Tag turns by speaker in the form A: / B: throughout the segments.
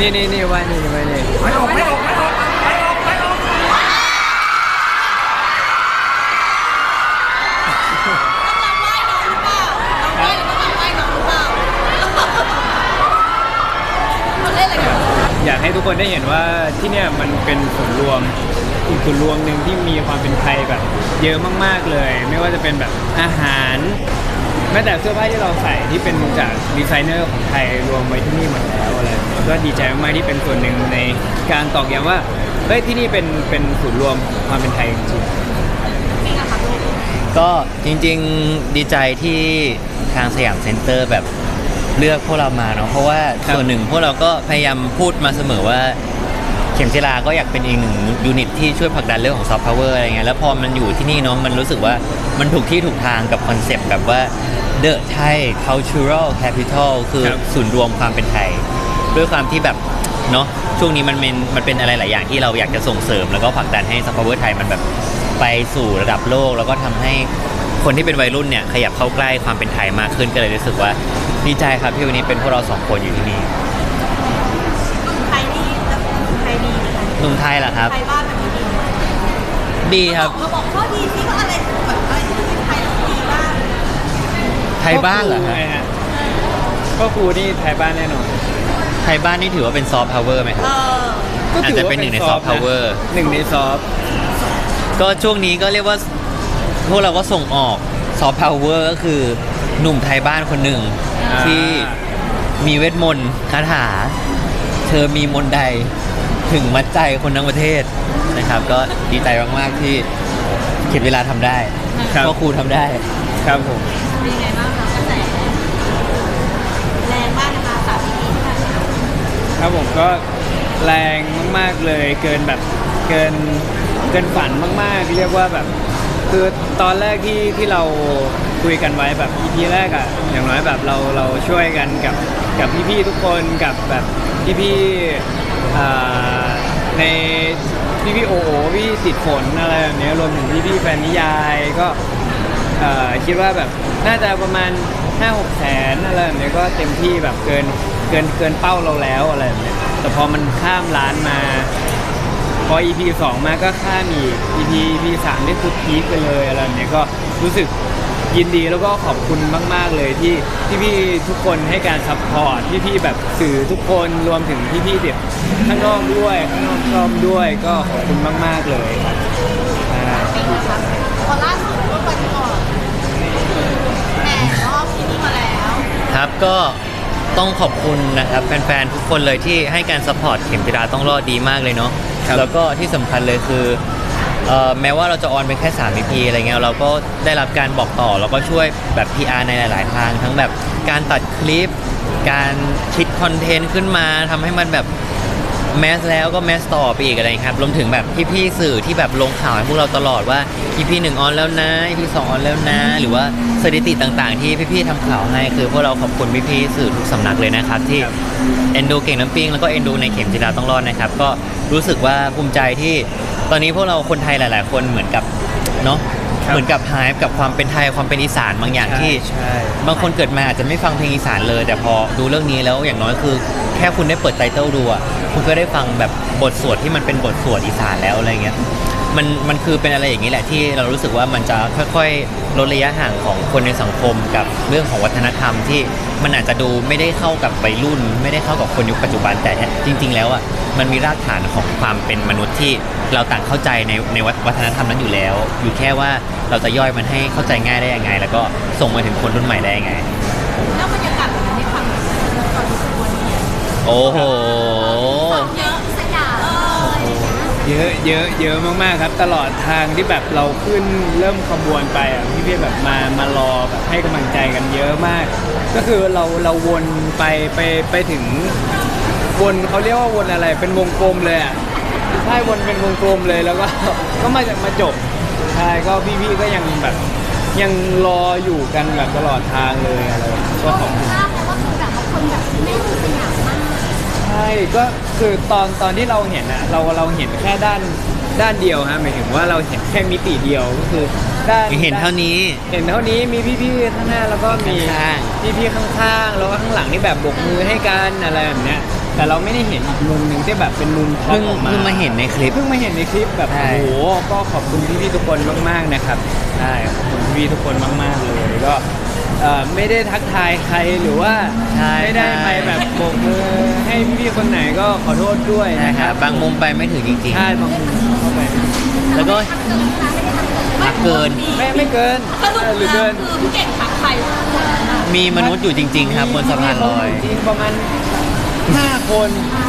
A: นี่นี่นี่ไว้นี่ไว้นี่
B: ไม่ออกไม่ออกไม่ออกไม่ออกไม่ออก
A: อยากให้ทุกคนได้เห็นว่าที่เนี่ยมันเป็นส่วนรวมอีกส่วนรวมหนึ่งที่มีความเป็นไทยแบบ เยอะมากๆเลย ไม่ว่าจะเป็นแบบอาหาร แม้แต่เสื้อผ้าที่เราใส่ที่เป็นจากดีไซเนอร์ของไทยรวมไว้ที่นี่หมดแล้วอะไรก็ดีใจมากๆที่เป็นส่วนหนึ่งในการตอกย้ำว่าเฮ้ยที่นี่เป็นเป็นศูนย์รวมความเป็นไทยจริงๆ
C: ก็จริงๆดีใจที่ทางสยามเซ็นเตอร์แบบเลือกพวกเรามาเนาะเพราะว่าส่วนหนึ่งพวกเราก็พยายามพูดมาเสมอว่า ข็มจิราก็อยากเป็นอีกหนึ่งยูนิตที่ช่วยผลักดันเรื่องของซอฟต์พาวเวอร์อะไรเงี้ยแล้วพอมันอยู่ที่นี่เนาะมันรู้สึกว่ามันถูกที่ถูกทางกับคอนเซปต์แบบว่า The Thai Cultural Capital คือ
A: ครับ
C: ศูนย์รวมความเป็นไทย ด้วยความที่แบบเนาะช่วงนี้มันเป็นมันเป็นอะไรหลายอย่างที่เราอยากจะส่งเสริม แล้วก็ผลักดันให้ซอฟต์พาวเวอร์ไทยมันแบบไปสู่ระดับโลก แล้วก็ทำให้คนที่เป็นวัยรุ่นเนี่ยขยับเข้าใกล้ความเป็นไทยมากขึ้นก็เลยรู้สึกว่าดีใจครับที่วันนี้เป็นพวกเราสองคนอยู่ที่นี่ หนุ่มไทยเหรอครับ
D: ไทยบ้านแบบนี้ดีไหม
C: ดีครับ
D: เขาบอกข้อดีที่ว่าอะไรแบบอะไรที่เป็นไทยแล้วดีบ้าง
C: ไทยบ้านเหรอฮะ
A: ใช่ฮะก็ครูนี่ไทยบ้านแน่นอน
C: ไทยบ้านนี่ถือว่าเป็นซอฟต์พาวเวอร์ไหมครับ
D: เออ
A: ก็ถื
C: อาจจะเป็นหนึ่งใน soft power
A: หนึ่งในซอฟ
C: ก็ช่วงนี้ก็เรียกว่าพวกเราก็ส่งออกซอฟต์พาวเวอร์ก็คือหนุ่มไทยบ้านคนหนึ่ง
A: อ่า
C: ที่มีเวทมนต์คาถา เธอมีมนต์ใด ถึงมัดใจคนทั้งประเทศนะครับ ก็ดีใจมากๆที่เขียนเวลาทำได้
A: ครับ
C: ก็ครูทำได้
A: ครับผม
D: เป็นยังไงบ้างคะกระแสแรงมากนะคะสามปีค่ะ
A: ครับผมก็แรงมากๆเลยเกินแบบเกินเกินฝันมากๆ เรียกว่าแบบ คือตอนแรกที่ที่เราคุยกันไว้แบบ EP แรกอะอย่างน้อยแบบเราเราช่วยกันกับกับพี่ๆทุกคนกับแบบพี่ๆอ่า ในพี่พี่โอโอพี่ติดฝนอะไรแบบนี้รวมถึงพี่พี่แฟนนิยายก็เอ่อคิดว่าแบบน่าจะประมาณ5 6แสนอะไรแบบนี้ก็เต็มที่แบบเกินเกินเกินเป้าเราแล้วอะไรแบบนี้แต่พอมันข้ามล้านมา พอ EP 2 มาก็ข้ามอีก EP EP 3นี่คือพีคไปเลยอะไรแบบนี้ก็รู้สึก ยินดีแล้วก็ขอบคุณมาก ๆ เลยที่ที่พี่ๆทุกคนให้การซัพพอร์ตพี่ๆแบบสื่อทุกคนรวมถึงพี่ๆเด็กข้างนอกด้วยข้างนอกชอบด้วยก็ขอบคุณมาก ๆ เลยครับอ่า
D: เป็นไงคะพอล่าสุดเมื่อวันก่อนแห่รอบที่นี่มาแล้ว
C: ครับก็ต้องขอบคุณนะครับแฟนๆทุกคนเลยที่ให้การสปอร์ตเข็มจิราต้องรอดดีมากเลยเนาะ
A: ครับ
C: แล้วก็ที่สำคัญเลยคือเอ่อ แม้ว่าเราจะออนไปแค่3 EP อะไรเงี้ยเราก็ได้รับการบอกต่อแล้วก็ช่วยแบบ PR ในหลาย ๆ ทางทั้งแบบการตัดคลิป การคิดคอนเทนต์ขึ้นมาทำให้มันแบบแมสแล้วก็แมสต่อไปอีกอะไรครับรวมถึงแบบพี่ๆสื่อที่แบบลงข่าวให้พวกเราตลอดว่า EP หนึ่งออนแล้วนะ EP สองออนแล้วนะ หรือว่าสถิติต่างๆ ที่พี่ๆทำข่าวให้คือพวกเราขอบคุณพี่ๆสื่อทุกสำนักเลยนะครับ ที่
A: ครับ
C: เอ็นดูเก่งน้ำปิงแล้วก็เอ็นดูในเข็มจิราต้องรอดนะครับ ก็รู้สึกว่าภูมิใจที่ ตอนนี้พวกเราคนไทยหลาย ๆ คนเหมือนกับเนาะ
A: ครับ
C: เหมือนกับหายกับความเป็นไทยความเป็นอีสานบางอย่างที่
A: ใช่
C: บางคนเกิดมาอาจจะไม่ฟังเพลงอีสานเลย แต่พอดูเรื่องนี้แล้วอย่างน้อยคือ แค่คุณได้เปิดไตเติลดูอะคุณก็ได้ฟังแบบบทสวดที่มันเป็นบทสวดอีสานแล้วอะไรเงี้ย มันมันคือเป็นอะไรอย่างนี้แหละที่เรารู้สึกว่ามันจะค่อยๆลดระยะห่างของคนในสังคมกับเรื่องของวัฒนธรรมที่มันอาจจะดูไม่ได้เข้ากับวัยรุ่น ไม่ได้เข้ากับคนยุคปัจจุบันแต่จริง ๆ แล้วอะมันมีรากฐานของความเป็นมนุษย์ที่เราต่างเข้าใจในในวัฒนธรรมนั้นอยู่แล้ว อยู่แค่ว่าเราจะย่อยมันให้เข้าใจง่ายได้ยังไง แล้วก็ส่งมาถึงคนรุ่นใหม่ได้ยังไง
D: แล้วบรรยากาศแบบนี้ในความรู้สึกตอนรู้สึกวันนี้
C: โอ้โห
D: เยอะ
A: เยอะเยอะมากๆครับ ตลอดทางที่แบบเราขึ้นเริ่มขบวนไปอะพี่พี่ๆแบบมามารอแบบให้กำลังใจกันเยอะมาก ก็คือเราเราวนไปไปไปถึงวนเขาเรียกว่าวนอะไรเป็นวงกลมเลยอะใช่วนเป็นวงกลมเลยแล้วก็ก็มามาจบใช่ก็พี่พี่ๆก็ยังแบบยังรออยู่กันแบบตลอดทางเลยอะไรก็ขอบคุณ
D: ภาพแล้วก็คือแบบว่าคนแบบแน่นสยามมาก
A: ก็คือตอนตอนที่เราเห็นอะเราเราเห็นแค่ด้านด้านเดียวฮะหมายถึงว่าเราเห็นแค่มิติเดียวก็คือด้าน
C: เห็นเท่านี้
A: เห็นเท่านี้มีพี่ๆข้างหน้าแล้วก็มี
C: ข้าง
A: พี่ๆข้างๆแล้วก็ข้างหลังนี่แบบบกมือให้กันอะไรแบบเนี้ยแต่เราไม่ได้เห็นอีกมุมหนึ่งที่แบบเป็นมุมท็อป
C: เพิ่ง
A: ออกมา
C: เพิ่งมาเห็นในคลิป
A: เพิ่งมาเห็นในคลิปแบบ
C: ใช่
A: โอ้โหก็ขอบคุณพี่ๆทุกคนมากๆนะครับใช่ขอบคุณพี่ๆทุกคนมากๆเลยก็เอ่อไม่ได้ทักทายใครหรือว่า
C: ใช่
A: ไม่ได้ไปแบบโบกมือให้ พี่ๆคนไหนก็ขอโทษด้วย
C: นะ
A: นะ
C: ค
A: ค
C: รั
A: รั
C: บบบางมุมไปไม่ถึงจริง
A: ใช่บางมุมเข้าไป
C: ๆ แล้วก็ทักเกิน
A: ไม่ไม่เกิน
D: สรุป
A: เออหรือ
D: แล้
A: เกิ
D: วนคือพี่เก่งทักใครวะ
C: มีมนุษย์อยู่จริง ๆ ครับบนสะพานลอย
A: จริงๆประมาณห้าคน
D: อ่า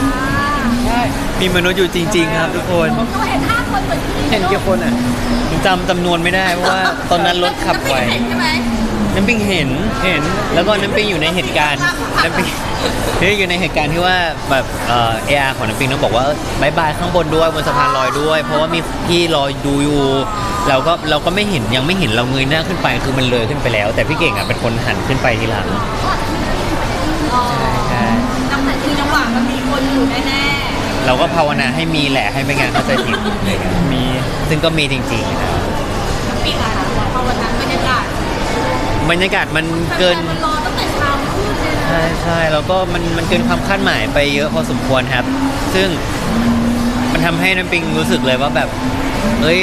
A: ใช่
C: มีมนุษย์อยู่จริง ๆ ครับทุกคน
D: หนูเห็นห้าคนเหมือนพี่
A: เห็นกี่คนอะ
C: จำจำนวนไม่ได้เพราะว่าตอนนั้นรถขับไว
D: เห็นใช่ไหม
C: น้ำปิงเห็น
A: เห็น
C: แล้วก็น้ำปิงอยู่ในเหตุการณ์น้ำปิงนี่อยู่ในเหตุการณ์ที่ว่าแบบเอ่อเออาของน้ำปิงต้องบอกว่าบายบายข้างบนด้วยบนสะพานลอยด้วย เพราะว่ามีพี่รอดูอยู่เราก็เราก็ไม่เห็นยังไม่เห็นเราเงยหน้าขึ้นไปคือมันเลยขึ้นไปแล้ว แต่พี่เก่งอะเป็นคนหันขึ้นไปทีหลัง
D: อ๋อ
C: ใช่
D: จังหวะคือจังหวะมันมีคนอยู่แน่
C: เราก็ภาวนาให้มีแหละให้ไม่งั้นเข้าใจผิด
A: มี
C: ซึ่งก็มีจริงๆนะ
D: ๆปีกอะค่ะพอวันนั้นบรรยากาศ
C: บรรยากาศมันเกิน
D: มันรอตั้งแต่เช้ามืดเลยนะ
C: ใช่ใช่แล้วก็มันมันเกินความคาดหมายไปเยอะพอสมควรครับ ซึ่งมันทำให้น้ำปิงรู้สึกเลยว่าแบบ เอ้ย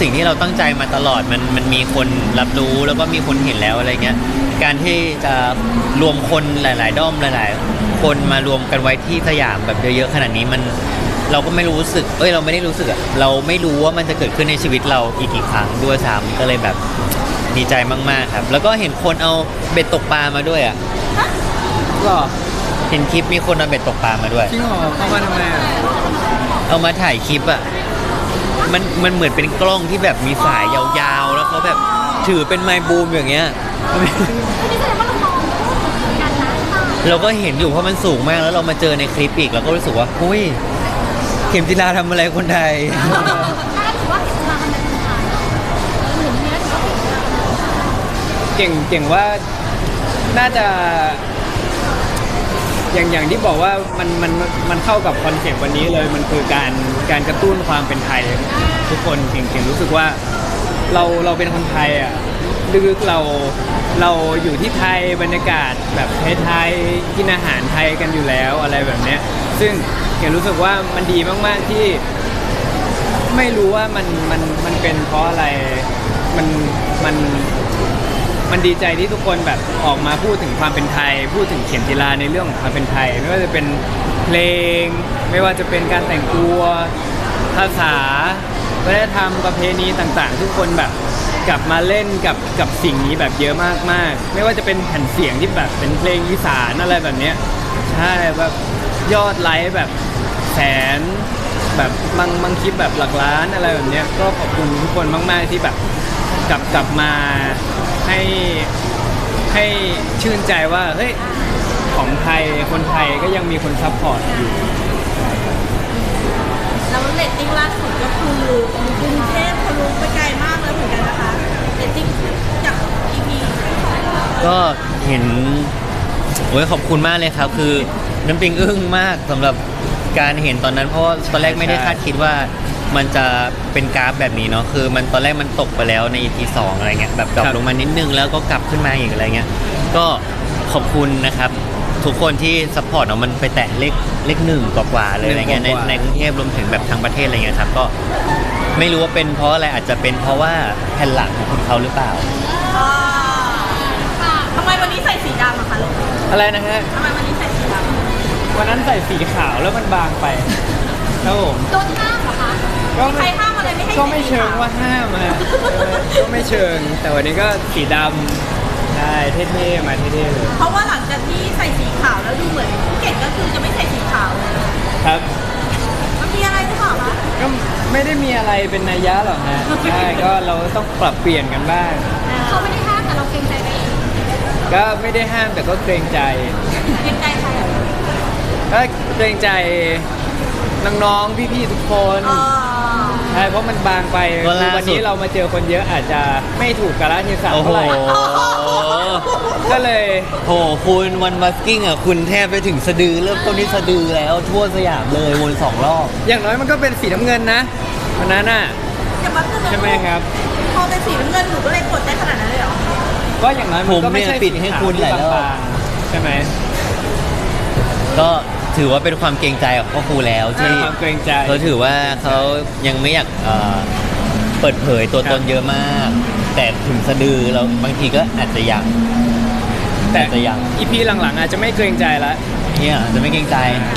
C: สิ่งที่เราตั้งใจมาตลอดมันมันมีคนรับรู้แล้วก็มีคนเห็นแล้วอะไรเงี้ย การที่จะรวมคนหลาย ๆ ด้อมหลาย ๆ คนมารวมกันไว้ที่สยามแบบเยอะๆขนาดนี้มันเราก็ไม่รู้สึก เอ้ย เราไม่ได้รู้สึก เราไม่รู้ว่ามันจะเกิดขึ้นในชีวิตเราอีกกี่ครั้งด้วยซ้ำก็เลยแบบ ดีใจมากๆครับ แล้วก็เห็นคนเอาเบ็ดตกปลามาด้วยอะ
A: หรอ
C: เห็นคลิปมีคนเอาเบ็ดตกปลามาด้วย
A: จริงเหรอเข้ามาทำไมอะ
C: เอามาถ่ายคลิปอะมันมันเหมือนเป็นกล้องที่แบบมีสายยาวๆ แล้วเขาแบบถือเป็นไมค์บูมอย่างเงี้ย
D: นี่แสดงว่าเรามองกันนะ
C: เราก็เห็นอยู่เพราะมันสูงมากแล้วเรามาเจอในคลิปอีกเราก็รู้สึกว่าหุ้ย เข็มจิลาทำอะไรคนไทย
D: ถ้าถือว่ากิจการมั เก่
A: งเก่งว่าน่าจะ อย่างอย่างที่บอกว่ามันมันมันเข้ากับคอนเซ็ปต์วันนี้เลยมันคือการการกระตุ้นความเป็นไทย ทุกคนเก่งเก่งรู้สึกว่าเราเราเป็นคนไทยอะลึกๆเราเราอยู่ที่ไทยบรรยากาศแบบไทยๆกินอาหารไทยกันอยู่แล้วอะไรแบบเนี้ย ซึ่งเก่งรู้สึกว่ามันดีมากๆที่ ไม่รู้ว่ามันมันมันเป็นเพราะอะไรมันมัน มันดีใจที่ทุกคนแบบออกมาพูดถึงความเป็นไทย พูดถึงเขียนกีฬาในเรื่องของความเป็นไทย ไม่ว่าจะเป็นเพลง ไม่ว่าจะเป็นการแต่งตัวภาษาวัฒนธรรมประเพณีต่างๆ ทุกคนแบบกลับมาเล่นกับกับสิ่งนี้แบบเยอะมากๆ ไม่ว่าจะเป็นแผ่นเสียงที่แบบเป็นเพลงอีสานอะไรแบบเนี้ยใช่แบบยอดไลค์แบบแสนแบบบางบางคลิปแบบหลักล้านอะไรแบบเนี้ยก็ขอบคุณทุกคนมาก ๆ ที่แบบกลับกลับมา ให้ให้ชื่นใจว่าเฮ้ยของไทยคนไทยก็ยังมีคนซัพพอร์ตอยู่
D: แล้วเรตติ้งล่าสุดก็คือกรุงเทพทะลุไปไกลมากเลยเหมือนกันนะคะเรตติ้งจาก EP
C: ก็เห็นโอ้ยขอบคุณมากเลยครับ คือน้ำปิงอึ้งมากสำหรับการเห็นตอนนั้น เพราะว่าตอนแรกไม่ได้คาดคิดว่า มันจะเป็นกราฟแบบนี้เนาะคือ มันตอนแรกมันตกไปแล้วใน EP สองอะไรเงี้ยแบบดรอป
A: ครับ
C: ลงมานิดนึงแล้วก็กลับขึ้นมาอีกอะไรเงี้ยก็ขอบคุณนะครับทุกคนที่ซัพพอร์ตเนาะมันไปแตะเลขเลขหนึ่งกว่าๆเลยอะไรเงี้ยในในกรุงเทพรวมถึงแบบทางประเทศอะไรเงี้ยครับก็ไม่รู้ว่าเป็นเพราะอะไรอาจจะเป็นเพราะว่าแผ่นหลังของคุณเขาหรือเปล่า
D: อ่าค่ะทำไมวันนี้ใส่สีดำอะคะลูก
A: อะไรนะฮะ
D: ทำไมวันนี้ใส่สีดำ
A: วันนั้นใส่สีขาวแล้วมันบางไปครับผม
D: โดนห้ามเหรอคะ
A: ก็
D: ใคร
A: ไม่
D: ห้ามอะไรไม่ให้
A: ก็
D: ใส่
A: ไม่
D: สี
A: เชิง
D: ขาว
A: ว่าห้ามอะเออก็ไม่เชิง แต่วันนี้ก็สีดำใช่เท่ๆมาเท่ๆเลย
D: เพราะว่าหลังจากที่ใส่สีขาวแล้วดูเหมือนเก่งก็คือจะไม่ใส่สีขาวเลย
A: ครับ
D: มันมีอะไรหรือเปล่าคะ
A: ก็ไม่ได้มีอะไรเป็นนัยยะหรอกฮะใช่ก็เราต้องปรับเปลี่ยนกันบ้าง
D: เขาไม่ได้ห้ามแต่เราเกรงใจไปเอง
A: ก็ไม่ได้ห้ามแต่ก็เกรงใจ
D: เกรงใจใครอะ
A: ก็เกรงใจน้องๆพี่ๆทุกคน
D: อ๋อ
A: ใช่เพราะมันบางไป
C: ก็
A: คือ
C: ล่าสุด
A: วันนี้เรามาเจอคนเยอะอาจจะไม่ถูกกาลเทศะ
C: โอ้โห
A: เท่าไหร่ก็เลย
C: โหคุณวันบัสกิ้งอะคุณแทบไปถึงสะดือเริ่มต้นที่สะดือแล้วทั่วสยามเลยวนสองรอบ
A: อย่างน้อยมันก็เป็นสีน้ำเงินนะวันนั้นน่ะ
D: อย่ามาเตือน
A: ใช่ไหมครับ
D: พอเป็นสีน้ำเงินหนูก็เลยกดได้ขนาดนั้นเลยเหรอ
A: ก็อย่างน้อยมันก็ไม่ใช่
C: ผมเนี่ยปิดให้คุณหลายรอบ
A: บางๆใช่ไหม
C: กก็ ถือว่าเป็นความเกรงใจของพ่อครูแล้วที่
A: ความเกรงใจ
C: เขาถือว่าเขายังไม่อยากเอ่อเปิดเผยตัวตน
A: ครับ
C: เยอะมาก แต่ถึงสะดือเราบางทีก็อาจจะยัง
A: แต่
C: อาจจะยัง
A: อีพีหลังๆ อาจจะไม่เกรงใจละ
C: เนี่ยอาจจะไม่เกรงใจ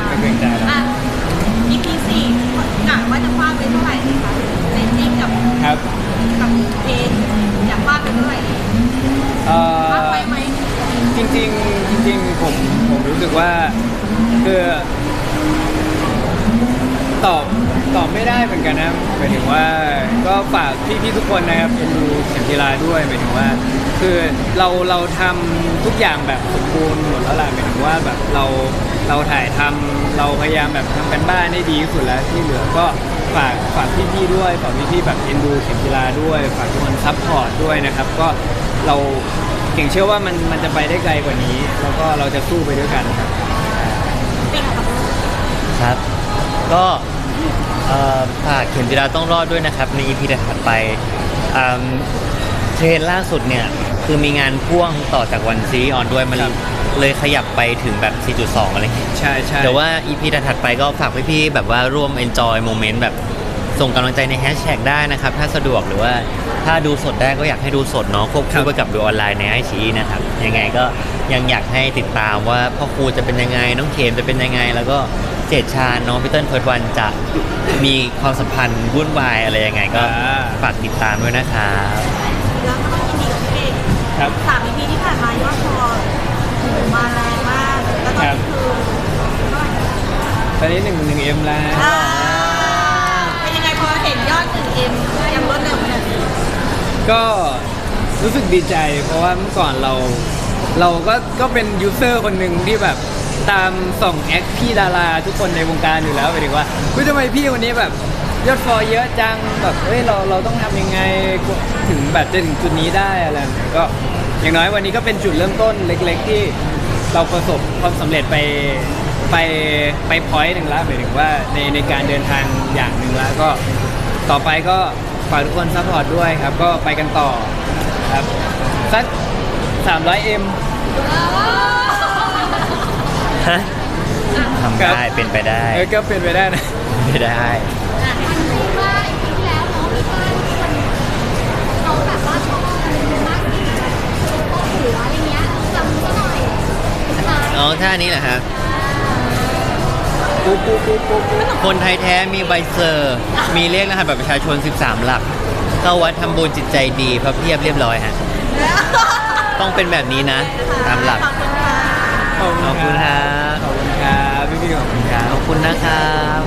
A: ไม่เกรงใจละ
D: อะ EP สี่กะว่าจะฟาดไปเท่าไหร่ดีคะเรตติ้งกับ
A: ครับ
D: กับเพลงอยากฟาดไปเท่าไหร่ดี
A: เอ่
D: ฟาด
A: อ
D: ไปไหม
A: จริงๆจริงๆผมผมรู้สึกว่า คือตอบตอบไม่ได้เหมือนกันนะหมายถึงว่าก็ฝากพี่ๆทุกคนนะครับเอ็นดูเข็มกีฬาด้วยหมายถึงว่า คือเราเราทำทุกอย่างแบบสมบูรณ์หมดแล้วล่ะหมายถึงว่าแบบเราเราถ่ายทำเราพยายามแบบทำกันบ้านให้ดีที่สุดแล้วที่เหลือก็ฝากฝากพี่ๆด้วยฝากพี่ๆแบบเอ็นดูเข็มกีฬาด้วย ฝากทุกคนซัพพอร์ตด้วยนะครับ ก็เราเก่งเชื่อว่ามันมันจะไปได้ไกลกว่านี้ แล้วก็เราจะสู้ไปด้วยกันครับ
D: ปิงกับ
C: ครับ ก็เอ่อฝากเข็มจิราต้องรอดด้วยนะครับ ใน EP ถัดไปอืมเทรนล่าสุดเนี่ยคือมีงานพ่วงต่อจากวันซีรีส์ออนด้วยมัน
A: ครับ
C: เลยขยับไปถึงแบบ 4.2 อะไรอย่างเงี้ย
A: ใช่ใช่
C: แต่ว่า EP ถัดๆไปก็ฝากพี่ๆแบบว่าร่วม enjoy moment แบบส่งกำลังใจในแฮชแท็กได้นะครับ ถ้าสะดวกหรือว่าถ้าดูสดได้ก็อยากให้ดูสดเนาะควบ
A: ครั
C: คู่
A: บ
C: ไปกับดูออนไลน์ในไอชีนะครับ ยังไงก็ยังอยากให้ติดตามว่าพ่อครูจะเป็นยังไง น้องเขมจะเป็นยังไง แล้วก็ เจดชาญน้องพีเติ้ลเฟิร์สวันจะมีความสัมพันธ์วุ่นวายอะไรยังไงก็
A: อ่า
C: ฝากติดตามด้วยนะครับ
D: แล้วก็ต้องยินดีกับพี่เก่ง
A: ครับ
D: สาม EP ที่ผ่านมายอดฟอลมาแรงมาก แล้วตอนนี้คือเท่าไหร่
A: ตอนนี้หนึ่งหนึ่งเอ็มแล้ว
D: อ่าเป็นยังไงพอเห็นยอด 1M ยังรวดเร็วขนาดนี้
A: ก็รู้สึกดีใจ เพราะว่าเมื่อก่อนเรา เราก็ก็เป็นยูเซอร์คนหนึ่งที่แบบ ตามส่องแอคพี่ดาราทุกคนในวงการอยู่แล้วหมายถึงว่าเฮ้ยทำไมพี่คนนี้แบบยอดฟอลเยอะจังแบบเฮ้ยเราเราต้องทำยังไงถึงแบบจะถึงจุดนี้ได้อะไรก็อย่างน้อยวันนี้ก็เป็นจุดเริ่มต้นเล็ก ๆ ที่เราประสบความสำเร็จไปไปไปพอยต์หนึ่งแล้วหมายถึงว่าในในการเดินทางอย่างหนึ่งแล้วก็ต่อไปก็ฝากทุกคนซัพพอร์ตด้วยครับ ก็ไปกันต่อครับสัก 300M
C: ฮะทำ
A: ครับ
C: ได้เป็นไปได้
A: เออก็เป็นไปได้นะ
C: ไม่ได้
E: มันรู้ว่าปีที่แล้วน้องมีบ้านคนเขาแบบว่าชอบมันมากที่พวกหัวอะไรเงี้ยจำก็หน่อยใช่
C: อ๋อท่านี้เหรอฮะ
A: ปุ๊บปุ๊บปุ๊บปุ๊บปุ๊บ
C: คนไทยแท้มีใบเซอร์ มีเลขรหัสบัตรประชาชน 13 หลัก เข้าวัดทำบุญจิตใจดีพระเพียบเรียบร้อยฮะ ต้องเป็นแบบนี้นะ ตามหลัก
D: ขอบคุณค่ะ
C: ขอบคุณครับ
A: ขอบคุณครับพี่พี่ๆขอบคุณครับ
C: ขอบคุณนะครับ